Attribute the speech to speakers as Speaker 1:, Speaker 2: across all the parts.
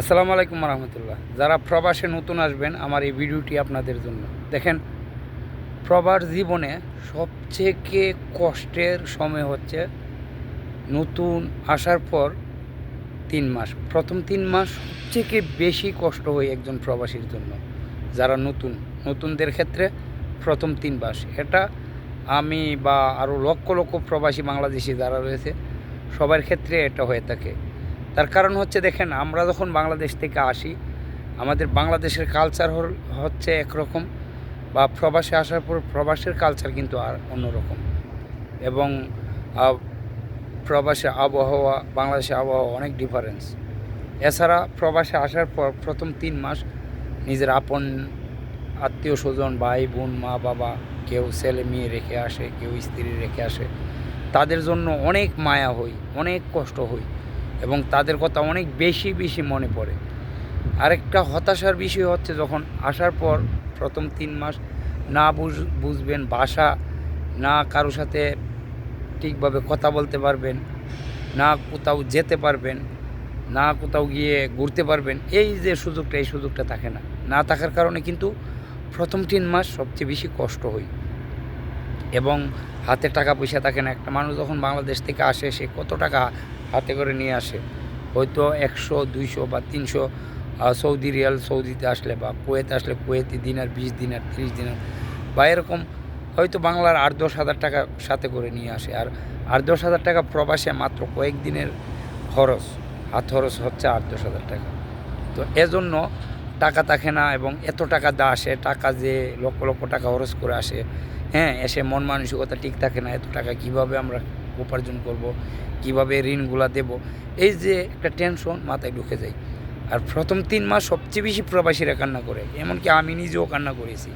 Speaker 1: আসসালামু আলাইকুম রহমতুল্লাহ। যারা প্রবাসে নতুন আসবেন আমার এই ভিডিওটি আপনাদের জন্য। দেখেন প্রবাস জীবনে সবথেকে কষ্টের সময় হচ্ছে নতুন আসার পর তিন মাস। প্রথম তিন মাস সবথেকে বেশি কষ্ট হয় একজন প্রবাসীর জন্য, যারা নতুন। নতুনদের ক্ষেত্রে প্রথম তিন মাস। এটা আমি বা আরও লক্ষ লক্ষ প্রবাসী বাংলাদেশি যারা রয়েছে, সবার ক্ষেত্রে এটা হয়ে থাকে। তার কারণ হচ্ছে দেখেন, আমরা যখন বাংলাদেশ থেকে আসি, আমাদের বাংলাদেশের কালচার হচ্ছে একরকম বা প্রবাসে আসার পর প্রবাসের কালচার কিন্তু আর অন্যরকম। এবং প্রবাসে আবহাওয়া, বাংলাদেশে আবহাওয়া অনেক ডিফারেন্স এছাড়া প্রবাসে আসার পর প্রথম তিন মাস নিজের আপন আত্মীয় স্বজন, ভাই, বোন, মা, বাবা, কেউ ছেলে মেয়ে রেখে আসে, কেউ স্ত্রী রেখে আসে, তাদের জন্য অনেক মায়া হই, অনেক কষ্ট হই। এবং তাদের কথা অনেক বেশি বেশি মনে পড়ে। আরেকটা হতাশার বিষয় হচ্ছে যখন আসার পর প্রথম তিন মাস না বুঝ, বুঝবেন ভাষা না কারও সাথে ঠিকভাবে কথা বলতে পারবেন, না কোথাও যেতে পারবেন, না কোথাও গিয়ে ঘুরতে পারবেন, এই যে সুযোগটা, এই সুযোগটা থাকে না। না থাকার কারণে কিন্তু প্রথম তিন মাস সবচেয়ে বেশি কষ্ট হয়। এবং হাতে টাকা পয়সা থাকে না। একটা মানুষ যখন বাংলাদেশ থেকে আসে, সে কত টাকা হাতে করে নিয়ে আসে। হয়তো একশো, দুইশো বা তিনশো সৌদি রিয়াল সৌদিতে আসলে বা কুয়েতে আসলে কুয়েতি দিনার, বিশ দিনার, তিরিশ দিনার বা এরকম হয়তো বাংলার আট, দশ হাজার টাকা সাথে করে নিয়ে আসে। আর আট, দশ হাজার টাকা প্রবাসে মাত্র কয়েকদিনের খরচ। হাত খরচ হচ্ছে আট, দশ হাজার টাকা। তো এজন্য টাকা থাকে না এবং এত টাকা দা আসে, টাকা যে লক্ষ লক্ষ টাকা খরচ করে আসে হ্যাঁ এসে মন মানসিকতা ঠিক থাকে না, এত টাকা কীভাবে আমরা উপার্জন করব, কীভাবে ঋণগুলা দেব, এই যে একটা টেনশন মাথায় ঢুকে যায়। আর প্রথম তিন মাস সবচেয়ে বেশি প্রবাসীরা কান্না করে, এমনকি আমি নিজেও কান্না করেছি।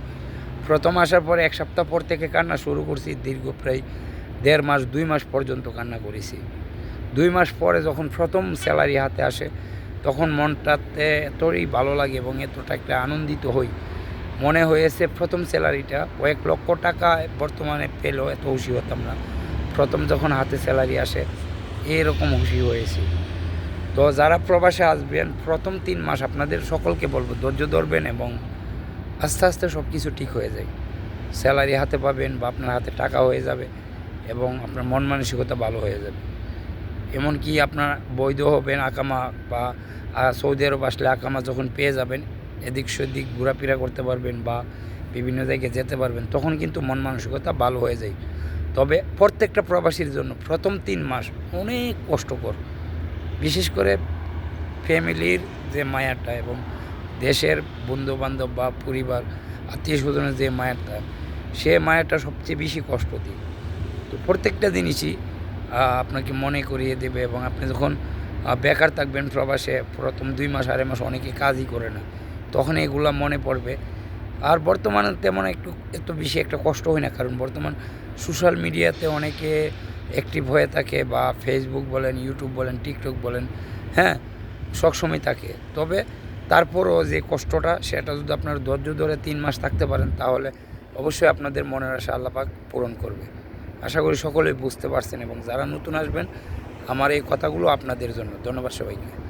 Speaker 1: প্রথম আসার পরে এক সপ্তাহ পর থেকে কান্না শুরু করছি, দীর্ঘ প্রায় দেড় মাস, দুই মাস পর্যন্ত কান্না করেছি। দুই মাস পরে যখন প্রথম স্যালারি হাতে আসে, তখন মনটাতে এতই ভালো লাগে এবং এতটা একটা আনন্দিত হই। মনে হয়েছে প্রথম স্যালারিটা কয়েক লক্ষ টাকা বর্তমানে পেলেও এত খুশি হতাম না। প্রথম যখন হাতে স্যালারি আসে, এরকম খুশি হয়েছি। তো যারা প্রবাসে আসবেন, প্রথম তিন মাস আপনাদের সকলকে বলব, ধৈর্য ধরবেন এবং আস্তে আস্তে সব কিছু ঠিক হয়ে যায়। স্যালারি হাতে পাবেন বা আপনার হাতে টাকা হয়ে যাবে এবং আপনার মন মানসিকতা ভালো হয়ে যাবে। এমনকি আপনার বৈধ হবেন আকামা বা সৌদি আরব আসলে আকামা যখন পেয়ে যাবেন, এদিক সেদিক ঘোরাফেরা করতে পারবেন বা বিভিন্ন জায়গায় যেতে পারবেন, তখন কিন্তু মন মানসিকতা ভালো হয়ে যায়। তবে প্রত্যেকটা প্রবাসীর জন্য প্রথম তিন মাস অনেক কষ্টকর। বিশেষ করে ফ্যামিলির যে মায়াটা এবং দেশের বন্ধুবান্ধব বা পরিবার আত্মীয় স্বজনের যে মায়াটা, সে মায়াটা সবচেয়ে বেশি কষ্ট দিই তো প্রত্যেকটা জিনিসই আপনাকে মনে করিয়ে দেবে এবং আপনি যখন বেকার থাকবেন প্রবাসে, প্রথম দুই মাস, আড়াই মাস অনেকে কাজই করে না, তখন এগুলা মনে পড়বে। আর বর্তমানে তেমন একটু, এত বেশি একটা কষ্ট হয় না, কারণ বর্তমান সোশ্যাল মিডিয়াতে অনেকে অ্যাক্টিভ হয়ে থাকে বা ফেসবুক বলেন ইউটিউব বলেন টিকটক বলেন হ্যাঁ সবসময় থাকে। তবে তারপরও যে কষ্টটা, সেটা যদি আপনার ধৈর্য ধরে তিন মাস থাকতে পারেন, তাহলে অবশ্যই আপনাদের মনের আশা আল্লাপাক পূরণ করবে। আশা করি সকলেই বুঝতে পারছেন এবং যারা নতুন আসবেন, আমার এই কথাগুলো আপনাদের জন্য। ধন্যবাদ সবাইকে।